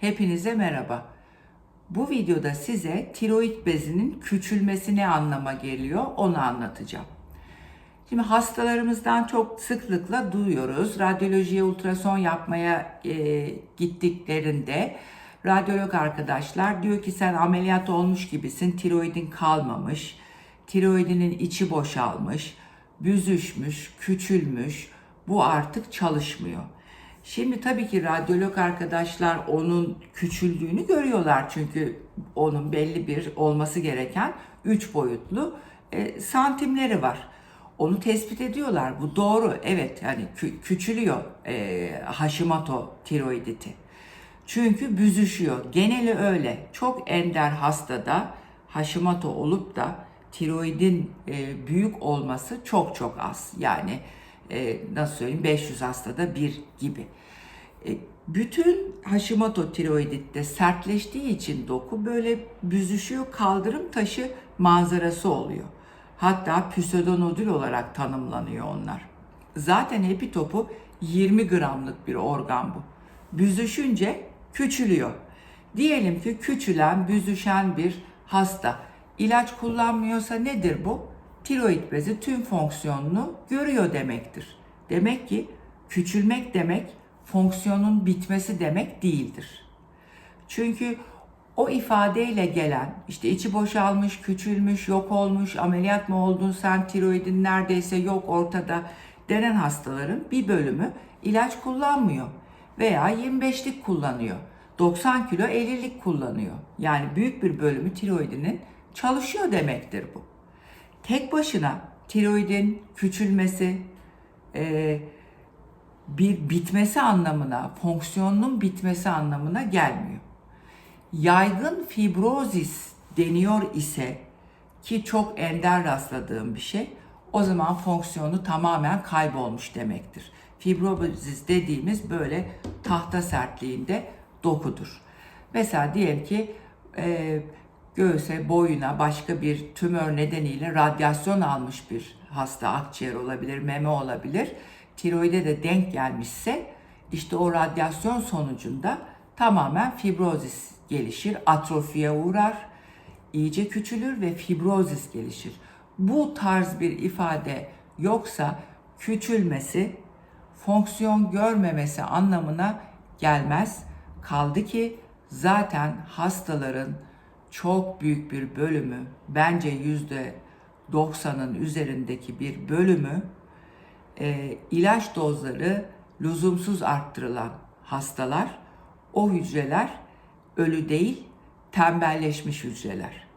Hepinize merhaba. Bu videoda size tiroid bezinin küçülmesi ne anlama geliyor onu anlatacağım. Şimdi hastalarımızdan çok sıklıkla duyuyoruz. Radyolojiye ultrason yapmaya e, gittiklerinde radyolog arkadaşlar diyor ki sen ameliyat olmuş gibisin, tiroidin kalmamış, tiroidinin içi boşalmış, büzüşmüş, küçülmüş, bu artık çalışmıyor. Şimdi tabii ki radyolog arkadaşlar onun küçüldüğünü görüyorlar çünkü onun belli bir olması gereken 3 boyutlu e, santimleri var. Onu tespit ediyorlar. Bu doğru. Evet yani kü- küçülüyor e, Hashimoto tiroiditi. Çünkü büzüşüyor. Geneli öyle. Çok ender hastada Hashimoto olup da tiroidin e, büyük olması çok çok az. Yani e, nasıl söyleyeyim 500 hastada bir gibi. E, bütün Hashimoto tiroiditte sertleştiği için doku böyle büzüşüyor, kaldırım taşı manzarası oluyor. Hatta psödonodül olarak tanımlanıyor onlar. Zaten epitopu 20 gramlık bir organ bu. Büzüşünce küçülüyor. Diyelim ki küçülen, büzüşen bir hasta ilaç kullanmıyorsa nedir bu? Tiroid bezi tüm fonksiyonunu görüyor demektir. Demek ki küçülmek demek fonksiyonun bitmesi demek değildir. Çünkü o ifadeyle gelen işte içi boşalmış, küçülmüş, yok olmuş, ameliyat mı oldun sen tiroidin neredeyse yok ortada denen hastaların bir bölümü ilaç kullanmıyor veya 25'lik kullanıyor. 90 kilo 50'lik kullanıyor. Yani büyük bir bölümü tiroidinin çalışıyor demektir bu. Tek başına tiroidin küçülmesi, e, bir bitmesi anlamına, fonksiyonunun bitmesi anlamına gelmiyor. Yaygın fibrozis deniyor ise ki çok ender rastladığım bir şey, o zaman fonksiyonu tamamen kaybolmuş demektir. Fibrozis dediğimiz böyle tahta sertliğinde dokudur. Mesela diyelim ki e, göğüse, boyuna başka bir tümör nedeniyle radyasyon almış bir hasta, akciğer olabilir, meme olabilir. Tiroide de denk gelmişse işte o radyasyon sonucunda tamamen fibrozis gelişir, atrofiye uğrar, iyice küçülür ve fibrozis gelişir. Bu tarz bir ifade yoksa küçülmesi, fonksiyon görmemesi anlamına gelmez. Kaldı ki zaten hastaların çok büyük bir bölümü, bence yüzde 90'ın üzerindeki bir bölümü e, ilaç dozları lüzumsuz arttırılan hastalar, o hücreler ölü değil, tembelleşmiş hücreler.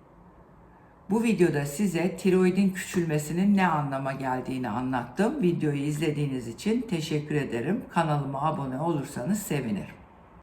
Bu videoda size tiroidin küçülmesinin ne anlama geldiğini anlattım. Videoyu izlediğiniz için teşekkür ederim. Kanalıma abone olursanız sevinirim.